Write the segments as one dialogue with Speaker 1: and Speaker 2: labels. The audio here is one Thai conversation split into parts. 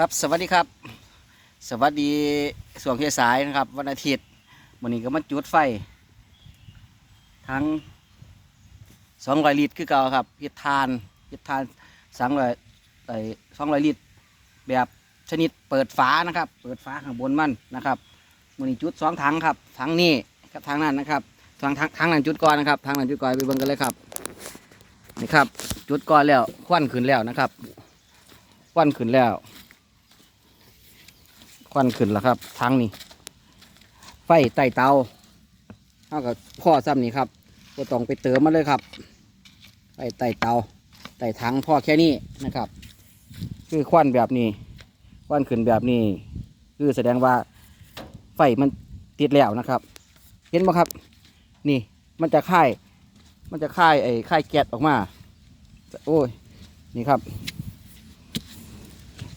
Speaker 1: ครับสวัสดีครับ สวัสดีสวงเทสายนะครับวันอาทิตย์วันนี้ก็มาจุดไฟ ทั้งสองร้อยลิตรคือเก่าครับเฮ็ดทานเฮ็ดทานสองร้อยไอ้สองร้อยลิตร แบบชนิดเปิดฝานะครับ เปิดฝาข้างบนมันนะครับวันนี้จุดสองถังครับถังนี้กับถังนั้นนะครับทางทางทางนั้นจุดก่อนนะครับทางนั้นจุดก่อนไปเบิ่งกันเลยครับนี่ครับ จุดก่อนแล้วควันขึ้นแล้วนะครับควันขึ้นแล้ว ควันขึ้นแล้วครับทางนี้ ไฟใต้เตาเท่ากับพ่อซ้ำนี่ครับก็ต้องไปเติมมาเลยครับ ไฟใต้เตาใต้ถังพ่อแค่นี้นะครับ คือควันแบบนี้ควันขึ้นแบบนี้ คือแสดงว่าไฟมันติดแล้วนะครับ เห็นไหมครับ นี่มันจะค่าย มันจะค่ายไอ้ค่ายแก๊สออกมา โอ้ย นี่ครับ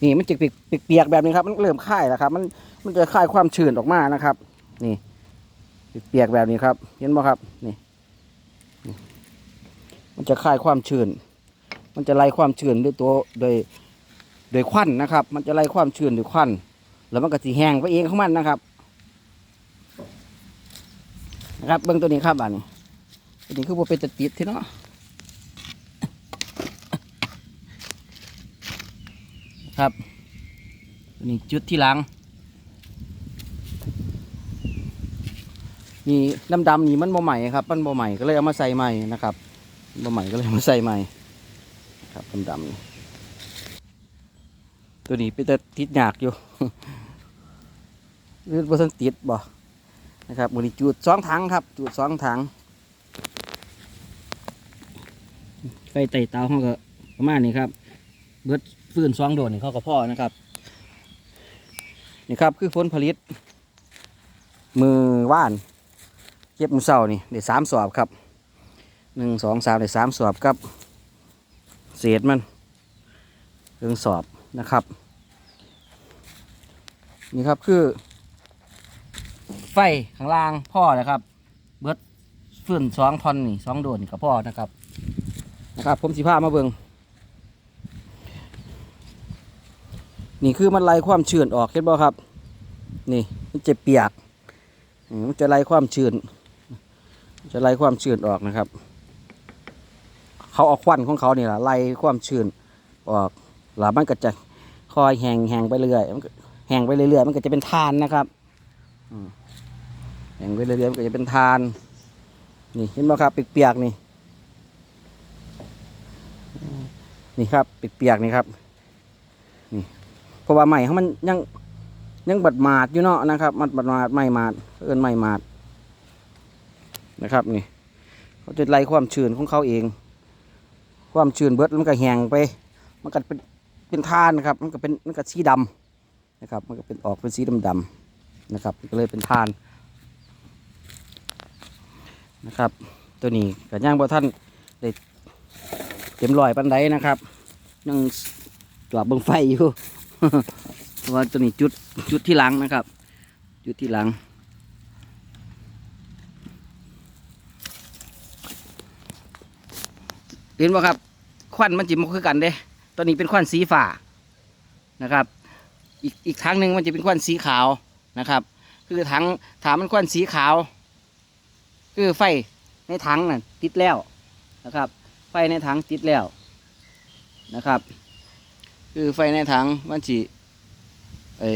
Speaker 1: นี่มันจะเปียกเปียกๆแบบนี้ครับ มันเริ่มค่ายแล้วครับ มันมันจะค่ายความชื้นออกมานะครับ นี่เปียกแบบนี้ครับ เห็นไหมครับ นี่ มันจะค่ายความชื้น มันจะไล่ความชื้นด้วยตัวโดยโดยควันนะครับ มันจะไล่ความชื้นด้วยควัน แล้วมันก็สีแห้งไปเองของมันนะครับ นะครับ เบื้องตัวนี้ครับอันนี้ตัวนี้คือว่าเป็นตะติดที่เนาะ ครับนี้จุดที่หลังนี่ดำๆนี่มันบ่ใหม่ครับมันบ่ใหม่ก็เลยเอามาใส่ใหม่นะครับบ่ใหม่ก็เลยมาใส่ใหม่ครับดำๆนี่ตัวนี้เป็นแต่ติดหยากอยู่หรือว่าทันติดบ่นะครับมือนี้จุดสองถังครับ จุดสองถังไฟไต่เตาเขาก็ประมาณนี้ครับ เบิด ฟืนสองโดดนี่เขาก็พ่อนะครับ นี่ครับคือผลผลิต มือว่าน เก็บมือเสานี่ได้สามสอบครับหนึ่งสองสามได้สามสอบครับ เศษมันเรื่องสอบนะครับ นี่ครับคือ ไฟข้างล่างพ่อนะครับ เบิดฟืนสองทอนนี่สองโดดนี่ก็พ่อนะครับนะครับ ผมสิพามาเบิง นี่คือมันไล่ความชื้นออกเห็นบ่ครับ นี่มันจะเปียกมันจะไล่ความชื้น จะไล่ความชื้นออกนะครับ เขาเอาควันของเขานี่แหละไล่ความชื้นออกแล้วมันก็จะคอยแห้งแห้งไปเรื่อยมันแห้งไปเรื่อยๆมันก็จะเป็นทานนะครับแห้งไปเรื่อยๆมันก็จะเป็นทาน นี่เห็นบ่ครับเปียกๆนี่ นี่ครับเปียกๆนี่ครับ เพราะว่าใหม่เขามันยังยังบัดหมาดอยู่เนาะนะครับมันบัดหมาดไม่หมาดเอินไม่หมาดนะครับนี่เขาจะไล่ความชื้นของเขาเอง ความชื้นเบิดมันก็แห้งไป มันก็เป็นเป็นทานนะครับ มันก็เป็นมันก็สีดำนะครับ มันก็เป็นออกเป็นสีดำๆนะครับก็เลยเป็นทานนะครับ ตัวนี้กับย่างบ่ท่านได้เต็มรอยปันไดนะครับยังตรวจเบิ่งไฟอยู่ เพราะว่าตัวนี้จุดจุดที่หลังนะครับ จุดที่หลัง เห็นไหมครับ ควันมันจิมคือกันเด้ตัวนี้เป็นควันสีฟ้านะครับ อีกอีกทางหนึ่งมันจะเป็นควันสีขาวนะครับ คือถังถามมันควันสีขาว คือไฟในถังน่ะติดแล้วนะครับ ไฟในถังติดแล้วนะครับ คือไฟในถังมันจีไอ้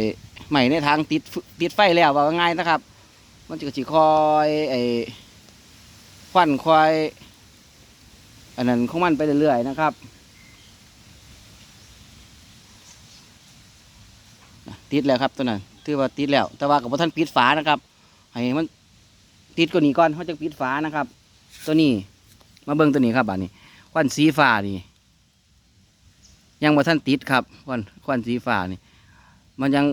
Speaker 1: ใหม่ในถังติดติดไฟแล้วว่าง่ายนะครับ มันจะจีคอยไอ้ควันคอยอันนั้นของมันไปเรื่อยๆนะครับติดแล้วครับตัวนั้นถือว่าติดแล้ว แต่ว่ากับท่านปิดฝานะครับให้มันติดกว่านี้ก่อนเขาจะปิดฝานะครับ ตัวนี้มาเบิ่งตัวนี้ครับอันนี้ควันสีฟ้านี่ ยังบ่ท่านติดครับควันควันสีฟ้านี่ มันยัง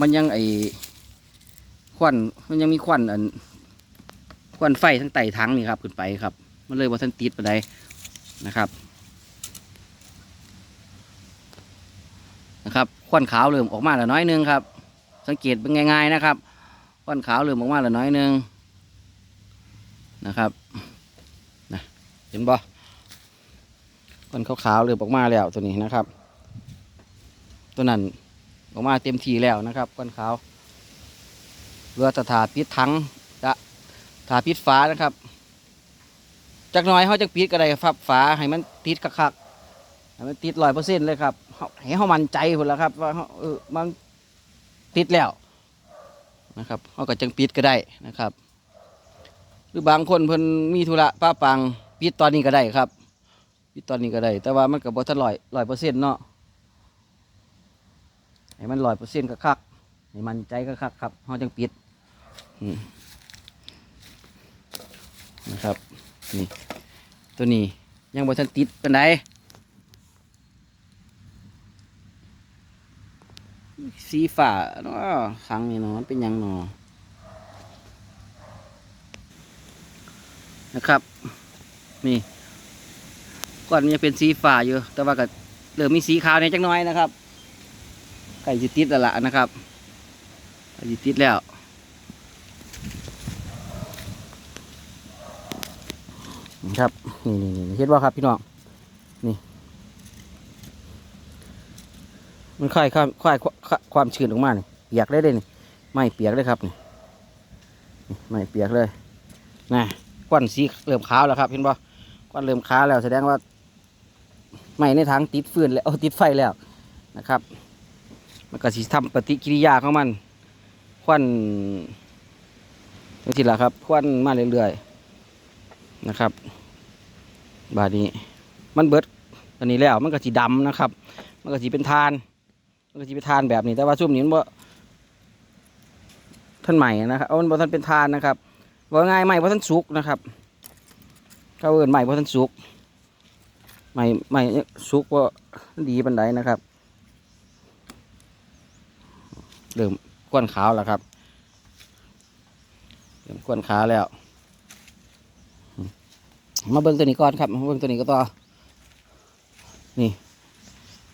Speaker 1: มันยังไอควันมันยังมีควันอันควันไฟทั้งไต่ทั้งนี่ครับขึ้นไปครับ มันเลยบ่ท่านติดไปานใดนะครับนะครับควันขาวเริ่มออกมาแล้วน้อยนึงครับ สังเกตเป็นง่าย ๆนะครับควันขาวเริ่มออกมาแล้วน้อยนึงนะครับนะเห็นบ่ ควันขาวๆเริ่มออกมาแล้วตัวนี้นะครับ ตัวนั้นออกมาเต็มทีแล้วนะครับควันขาวเรือตะถาปิดถังจะถาปิดฝานะครับจากน้อยเขาจะปิดก็ได้ครับฝาให้มันติดคักๆให้มันติดร้อยเปอร์เซ็นต์เลยครับให้เขามันใจหมดแล้วครับ ว่าเฮาเออมันติดแล้วนะครับเขาก็จังปิดก็ได้นะครับ หรือบางคนเพิ่นมีธุระป้าปังปิดตอนนี้ก็ได้ครับ ปิดตอนนี้ก็ได้ แต่ว่ามันก็บ่ทันร้อยร้อยเปอร์เซ็นต์เนาะให้มันร้อยเปอร์เซ็นต์ก็คักให้มันใจก็คักครับเขาจังปิดนะครับนี่ตัวนี้ยังบ่ทันติดเปานใดสีฟ้าเนาะครั้งนี้เนาะมันเป็นยังเนาะนะครับ นี่ ก่อนมันจะเป็นสีฟ้าอยู่ แต่ว่าก็เริ่มมีสีขาวในจักน้อยนะครับไก่จะติดแล้วล่ะนะครับไก่จะติดแล้วนะครับนี่นี่นี่เห็นว่าครับพี่น้องนี่ มันค่อยค่อยค่อยความชื้นออกมาเนี่ยเปียกเลยเลยนี่ไม่เปียกเลยครับนี่ไม่เปียกเลยนะควันสีเริ่มขาวแล้วครับเห็นป่ควันเริ่มขาวแล้วแสดงว่า ไม้ในถังติดฟืนแล้วเอาติดไฟแล้วนะครับ มันก็สิทำปฏิกิริยาของมัน ควันนี่สิละครับ ควันมาเรื่อยๆนะครับ บาดนี้ มันเบิดอันนี้แล้วมันก็สีดำนะครับ มันก็สีเป็นทาน มันก็สีเป็นทานแบบนี้ แต่ว่าช่วงนี้มันบ่ท่านใหม่นะครับเอามันบ่ท่านเป็นทานนะครับว่าง่ายใหม่เพราะท่านสุกนะครับเขาเอินใหม่เพราะท่านสุก ใหม่ใหม่สุกว่าดีบันไดนะครับเริ่มก้วนขาวแล้วครับเริ่มก้วนขาวแล้ว มาเบิ่งตัวนี้ก่อนครับมาเบิ่งตัวนี้ก็ต่อนี่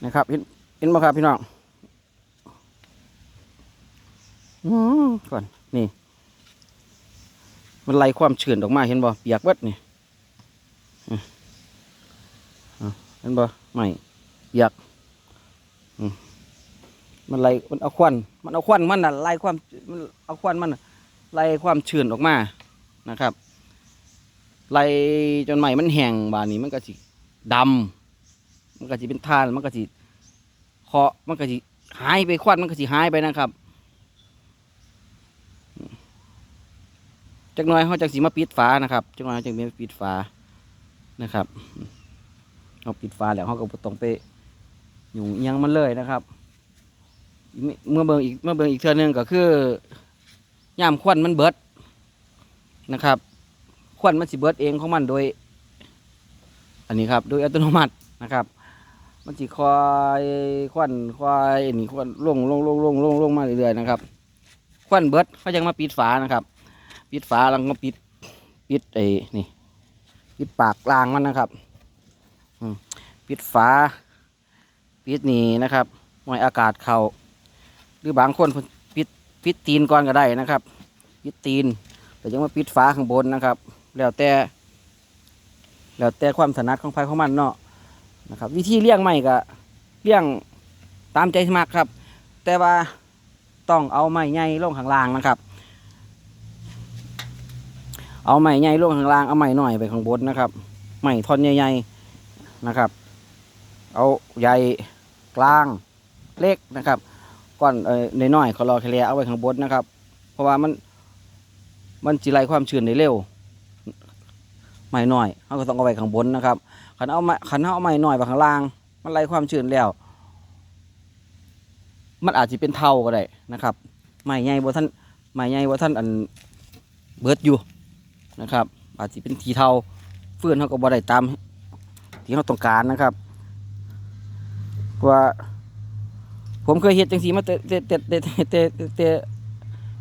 Speaker 1: นะครับเห็นเห็นไหมครับพี่น้องอืมก่อนนี่ มันไล่ความชื้นออกมาเห็นบ่เปียกเบิดนี่ อืมอะเห็นบ่ไม่เปียกมันไล่มันเอาควันมันเอาควันมันน่ะไล่ความมันเอาควันมันไล่ความชื้นออกมานะครับไล่จนใหม่มันแห้งบานนี้มันก็สิดำมันก็สิเป็นทานมันก็สิเคาะมันก็สิหายไปควันมันก็สิหายไปนะครับจักหน่อยเขาจักสีมาปิดฝานะครับจักหน่อยเขาจักมีปิดฝานะครับ เขาปิดฝาแล้วเขาก็บต้องไปหยุ่ยังมันเลยนะครับ เมื่อเบิ่งอีกเมื่อเบิ่งอีกเทือหนึงก็คือย่ามควันมันเบิดนะครับควันมันสิเบิดเองของมันโดย อันนี้ครับ โดยอัตโนมัตินะครับ มันสิคอยควันคอยอันนี้ควันลงลงลงลงลงลงมาเรื่อยๆนะครับควันเบิดเขายังมาปิดฝานะครับ ปิดฝาแล้วก็ปิดปิดไอ้นี่ปิดปากรางมันนะครับ ปิดฝาปิดนี่นะครับไม่ให้อากาศเข้าหรือบางคนพิ่นปิดปิดตีนก่อนก็ได้นะครับ ปิดตีนแต่ยังมาปิดฝาข้างบนนะครับ แล้วแต่แล้วแต่ความถนัดของไฟของมันเนาะนะครับ วิธีเลี้ยงไม่ก็เลี้ยงตามใจสมัครครับ แต่ว่าต้องเอาไม้ใหญ่ลงข้างล่างนะครับ เอาไม้ใหญ่ลงข้างล่างเอาไม้หน่อยไปข้างบนนะครับไม้ท่อนใหญ่ๆนะครับ เอาใหญ่กลางเล็กนะครับก้อนเอ่อน้อยๆเขารอแคลียเอาไว้ข้างบนนะครับ เพราะว่ามันมันจิไรความชื้นได้เร็วไม้น้อยเขาก็ต้องเอาไว้ข้างบนนะครับขันเอาไม้ขันเอาไม้น้อยไปข้างล่าง มันไล่ความชื้นแล้ว มันอาจจะเป็นเท่าก็ได้นะครับไม้ใหญ่บ่ท่านไม้ใหญ่บ่ท่านอันเบิดอยู่นะครับ อาจจะเป็นทีเท่าเฟื่อนเขาก็บ่ได้ตามที่เขาต้องการนะครับ เพราะว่าผมเคยเฮ็ดจังสีมาเตะเตะเตะเตะเตะเตะ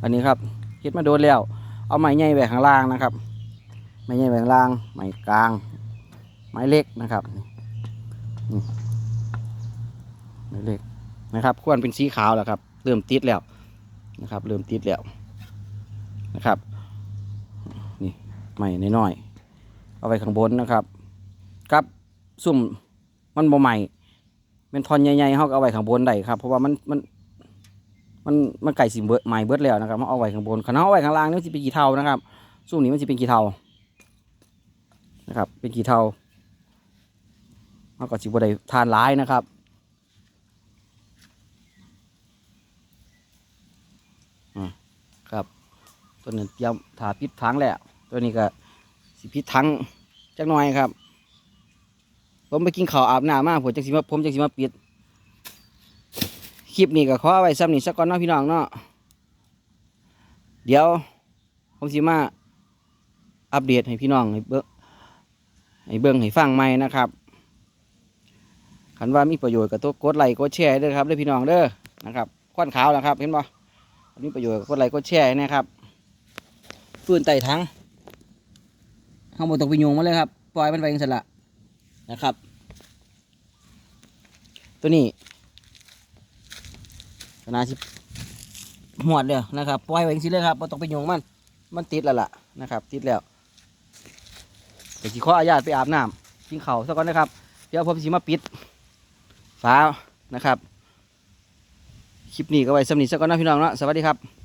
Speaker 1: อันนี้ครับเฮ็ดมาโดนแล้ว เอาไม้ใหญ่แหวกข้างล่างนะครับ ไม้ใหญ่แหวกข้างล่าง ไม้กลาง ไม้เล็กนะครับไม้เล็กนะครับควรเป็นสีขาวแล้วครับ เริ่มติดแล้วนะครับ เริ่มติดแล้วนะครับ นี่ใหม่น้อยๆเอาไว้ข้างบนนะครับกับซุ่มมันบ่ใหม่ เป็นทอนใหญ่ๆเขาเอาไว้ข้างบนได้ครับ เพราะว่ามันมันมันมันไก่สิเบิดใหม่เบิดแล้วนะครับเขาเอาไว้ข้างบนคันเขาเอาไว้ข้างล่างนี่มันจะเป็นกี่เท่านะครับซุ้นี้มันจะเป็นกี่เท่านะครับ เป็นกี่เท่าเขาก็สิบได้ทานร้ายนะครับอืมครับตัวนี้เตรียมถาปิดถังแล้ว ตัวนี้ก็สิปิดถังจักหน่อยครับ ผมไปกินข้าวอาบน้ำมาผมจักสิมาผมจักสิมาปิดคลิปนี้ก็ขอเอาไว้ซ้ำนี่สักก่อนเนาะพี่น้องเนาะเดี๋ยว ผมสิมาอัปเดตให้พี่น้องให้เบิ้งให้เบิ้งให้ฟังใหม่นะครับคันว่ามีประโยชน์กับตัวกดไลค์กดแชร์ด้วยครับเด้อพี่น้องเด้อนะครับควันขาวนะครับ เห็นบ่มีประโยชน์กับกดไลค์กดแชร์นะครับฟื้นไต่ทั้งข้างบนตกไปโยงมาเลยครับ ปล่อยมันไปยังสละ นะครับ ตัวนี้ขนาดสิหวดเลยนะครับปล่อยไว้สิเลยครับบ่ต้องไปโยงมัน มันติดแล้วล่ะนะครับ ติดแล้วเดี๋ยวสิขออนุญาตไปอาบน้ำกินข้าซะก่อนนะครับ เดี๋ยวผมสิมาปิดฝานะครับ คลิปนี้ก็ไว้สำนีซะก่อนนะพี่น้องเนาะสวัสดีครับ